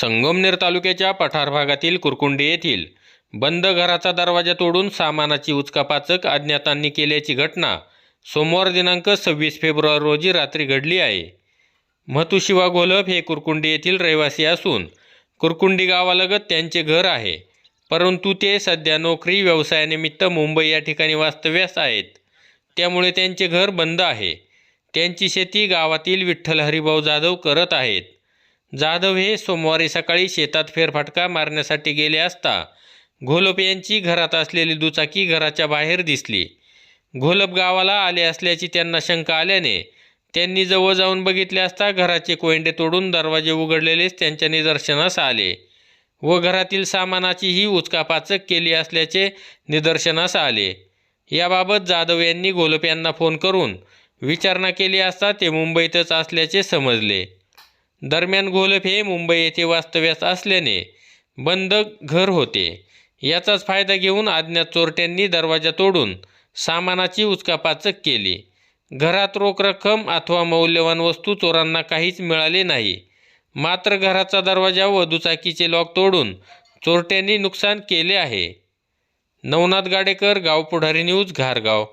संगमनेर तालुक्याच्या पठार भागातील कुरकुंडी येथील बंद घराचा दरवाजा तोडून सामानाची उचकापाचक अज्ञातांनी केल्याची घटना सोमवार दिनांक सव्वीस फेब्रुवारी रोजी रात्री घडली आहे. महतुशिवा घोलप हे कुरकुंडी येथील रहिवासी असून कुरकुंडी गावालगत त्यांचे घर आहे परंतु ते सध्या नोकरी व्यवसायानिमित्त मुंबई या ठिकाणी वास्तव्यास आहेत. त्यामुळे त्यांचे घर बंद आहे. त्यांची शेती गावातील विठ्ठल हरिभाऊ जाधव करत आहेत. जाधव हे सोमवारी सकाळी शेतात फेरफटका मारण्यासाठी गेले असता घोलप यांची घरात असलेली दुचाकी घराच्या बाहेर दिसली. घोलप गावाला आले असल्याची त्यांना शंका आल्याने त्यांनी जवळ जाऊन बघितले असता घराचे कोयंडे तोडून दरवाजे उघडलेलेच त्यांच्या निदर्शनास आले व घरातील सामानाचीही उचकापाचक केली असल्याचे निदर्शनास आले. याबाबत जाधव यांनी घोलप यांना फोन करून विचारणा केली असता ते मुंबईतच असल्याचे समजले. दरम्यान घोलप हे मुंबई येथे वास्तव्यास असल्याने बंद घर होते. याचाच फायदा घेऊन अज्ञात चोरट्यांनी दरवाजा तोडून सामानाची उचकापाचक केली. घरात रोख रक्कम अथवा मौल्यवान वस्तू चोरांना काहीच मिळाले नाही. मात्र घराचा दरवाजा व दुचाकीचे लॉक तोडून चोरट्यांनी नुकसान केले आहे. नवनाथ गाडेकर गाव पुढारी न्यूज घारगाव.